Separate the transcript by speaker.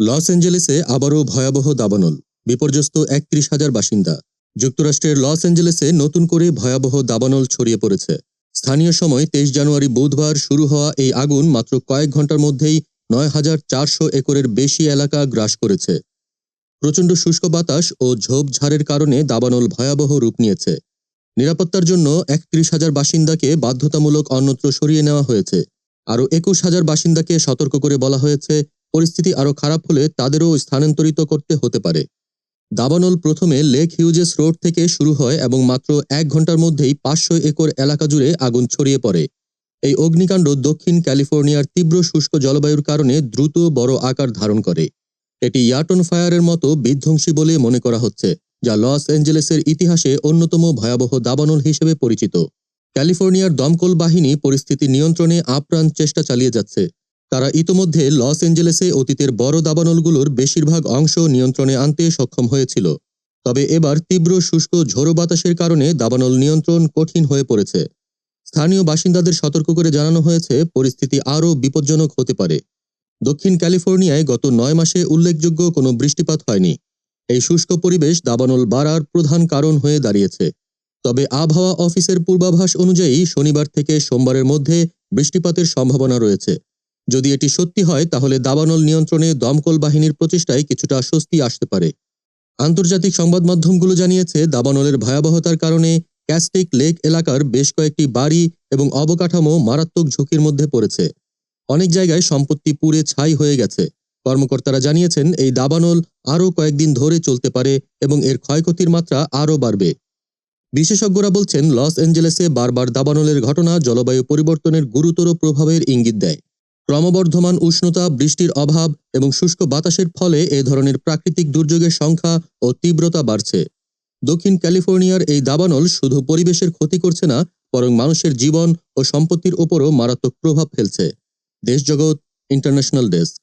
Speaker 1: Loss অ্যাঞ্জেলেসে আবারও ভয়াবহ দাবানল, বিপর্যস্ত একত্রিশ হাজার বাসিন্দা। যুক্তরাষ্ট্রের লস অ্যাঞ্জেলেসে নতুন করে ভয়াবহ দাবানল ছড়িয়ে পড়েছে। স্থানীয় সময় তেইশ জানুয়ারি বুধবার শুরু হওয়া এই আগুন মাত্র কয়েক ঘণ্টার মধ্যেই নয় হাজার চারশো একরের বেশি এলাকা গ্রাস করেছে। প্রচণ্ড শুষ্ক বাতাস ও ঝোপঝাড়ের কারণে দাবানল ভয়াবহ রূপ নিয়েছে। নিরাপত্তার জন্য একত্রিশ হাজার বাসিন্দাকে বাধ্যতামূলক অন্যত্র সরিয়ে নেওয়া হয়েছে। আরও একুশ হাজার বাসিন্দাকে সতর্ক করে বলা হয়েছে পরিস্থিতি আরও খারাপ হলে তাদেরও স্থানান্তরিত করতে হতে পারে। দাবানল প্রথমে লেক হিউজেস রোড থেকে শুরু হয় এবং মাত্র এক ঘণ্টার মধ্যেই পাঁচশো একর এলাকা জুড়ে আগুন ছড়িয়ে পড়ে। এই অগ্নিকাণ্ড দক্ষিণ ক্যালিফোর্নিয়ার তীব্র শুষ্ক জলবায়ুর কারণে দ্রুত বড় আকার ধারণ করে। এটি ইয়াটন ফায়ারের মতো বিধ্বংসী বলে মনে করা হচ্ছে, যা লস অ্যাঞ্জেলেসের ইতিহাসে অন্যতম ভয়াবহ দাবানল হিসেবে পরিচিত। ক্যালিফোর্নিয়ার দমকল বাহিনী পরিস্থিতি নিয়ন্ত্রণে আপ্রাণ চেষ্টা চালিয়ে যাচ্ছে। তারা ইতোমধ্যে লস অ্যাঞ্জেলেসে অতীতের বড় দাবানলগুলোর বেশিরভাগ অংশ নিয়ন্ত্রণে আনতে সক্ষম হয়েছিল। তবে এবার তীব্র শুষ্ক ঝোড়ো বাতাসের কারণে দাবানল নিয়ন্ত্রণ কঠিন হয়ে পড়েছে। স্থানীয় বাসিন্দাদের সতর্ক করে জানানো হয়েছে, পরিস্থিতি আরও বিপজ্জনক হতে পারে। দক্ষিণ ক্যালিফোর্নিয়ায় গত নয় মাসে উল্লেখযোগ্য কোনো বৃষ্টিপাত হয়নি। এই শুষ্ক পরিবেশ দাবানল বাড়ার প্রধান কারণ হয়ে দাঁড়িয়েছে। তবে আবহাওয়া অফিসের পূর্বাভাস অনুযায়ী শনিবার থেকে সোমবারের মধ্যে বৃষ্টিপাতের সম্ভাবনা রয়েছে। যদি এটি সত্যি হয়, তাহলে দাবানল নিয়ন্ত্রণে দমকল বাহিনীর প্রচেষ্টায় কিছুটা স্বস্তি আসতে পারে। আন্তর্জাতিক সংবাদ মাধ্যমগুলো জানিয়েছে, দাবানলের ভয়াবহতার কারণে ক্যাস্টিক লেক এলাকার বেশ কয়েকটি বাড়ি এবং অবকাঠামো মারাত্মক ঝুঁকির মধ্যে পড়েছে। অনেক জায়গায় সম্পত্তি পুড়ে ছাই হয়ে গেছে। কর্মকর্তারা জানিয়েছেন, এই দাবানল আরও কয়েকদিন ধরে চলতে পারে এবং এর ক্ষয়ক্ষতির মাত্রা আরও বাড়বে। বিশেষজ্ঞরা বলছেন, লস অ্যাঞ্জেলেসে বারবার দাবানলের ঘটনা জলবায়ু পরিবর্তনের গুরুতর প্রভাবের ইঙ্গিত দেয়। ক্রমবর্ধমান উষ্ণতা, বৃষ্টির অভাব এবং শুষ্ক বাতাসের ফলে এ ধরনের প্রাকৃতিক দুর্যোগের সংখ্যা ও তীব্রতা বাড়ছে। দক্ষিণ ক্যালিফোর্নিয়ার এই দাবানল শুধু পরিবেশের ক্ষতি করছে না, বরং মানুষের জীবন ও সম্পত্তির উপরও মারাত্মক প্রভাব ফেলছে। দেশজগৎ, ইন্টারন্যাশনাল ডেস্ক।